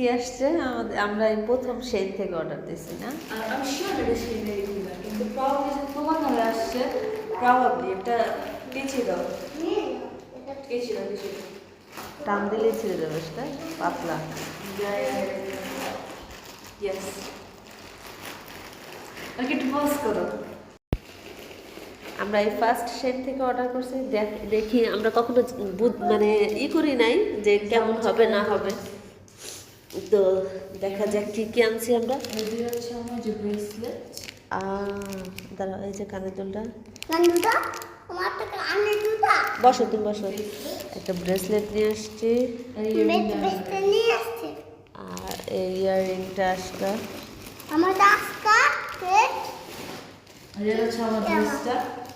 কি আসছে? আমাদের আমরা এই প্রথম সেন থেকে অর্ডার দিছি না? আমি শিওর এটা কিনা কিন্তু প্রবাবলি যে তোমার নামে আসছে প্রবাবলি একটা কেচি দাও কেচি দাও কেচি দাও টান দিলেই ছিঁড়ে যাবে সেটা পাতলা। আমরা এই ফার্স্ট সেট থেকে অর্ডার করছি দেখ- দেখি আমরা কখনো মানে ই করি নাই যে কেমন হবে না হবে। তো দেখা যাক কি কি আনছি আমরা। দাঁড়াও এই যে কানের দুলটা। বসো তুমি বসো। একটা ব্রেসলেট নিয়ে আসছে। আর এই ইয়াররিংটা আসটা আমার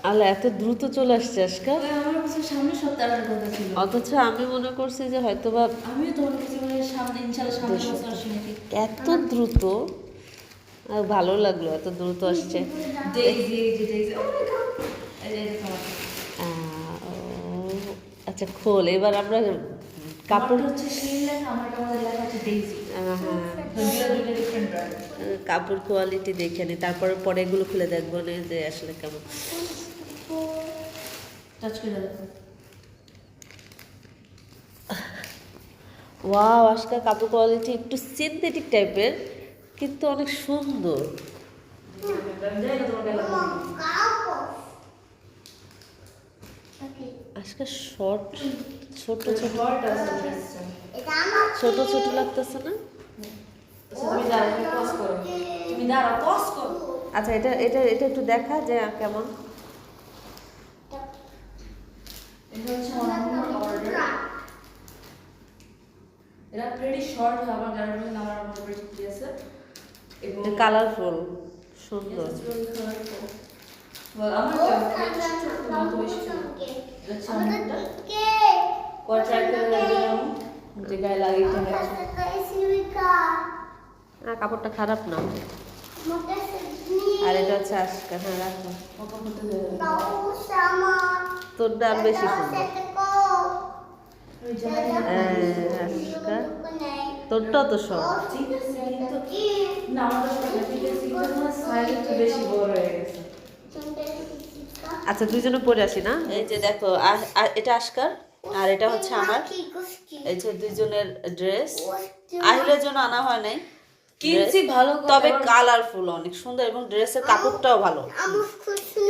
আল্লাহ এত দ্রুত চলে আসছে আজকা ওই আমার কাছে সামনে সপ্তাহ আসার কথা ছিল। অথচ আমি মনে করছি যে হয়তো বা মানে নাকি? এত দ্রুত? আর ভালো লাগল এত দ্রুত আসছে। আচ্ছা খোল। এবার আমরা কাপড় হচ্ছে কাপড় কোয়ালিটি দেখে নি তারপরে পরে এগুলো খুলে দেখব না যে আসলে কেমন। টাচ করে ওয়াও আজকাল কাপড় কোয়ালিটি একটু সিনথেটিক টাইপের কিন্তু অনেক সুন্দর। আজকাল শর্ট ছোট ছোট ছোট ছোট লাগতেছে না? আচ্ছা আচ্ছা এটা এটা এটা একটু দেখা যে কেমন। এটা প্রেটি শর্ট হয় আমার আছে। এবং কালারফুল সুন্দর। আমার যে গায়ে লাগিয়ে আর কাপড়টা খারাপ না। আর এটা হচ্ছে আজকা হ্যাঁ রাখো। তোর দাম বেশি হ্যাঁ, তোরটা তো না, না, আচ্ছা দুইজনে পরে আসি না? এই যে দেখো এটা আজকার আর এটা হচ্ছে আমার এই যে দুইজনের ড্রেস আহিলের জন্য আনা হয় নাই। কিনছি ভালো তবে কালারফুল অনেক সুন্দর এবং ড্রেসের কাপড়টাও ভালো।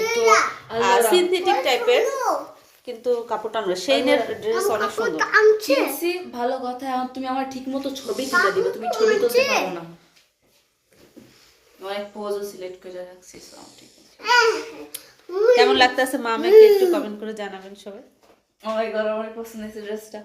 একটু সিনথেটিক টাইপের কিন্তু কাপড়টা আমরা সেইনের ড্রেস অনেক সুন্দর। কিনছি, ভালো কথা এখন তুমি আমার ঠিক মতো ছবি তুলে দিবে তুমি ছবি তুলতে পারো না। অনেক পোজও সিলেক্ট করে রাখছি ঠিক আছে। কেমন লাগতেছে মা আমাকে একটু কমেন্ট করে জানাবেন সবাই? আমার পছন্দ হয়েছে ড্রেসটা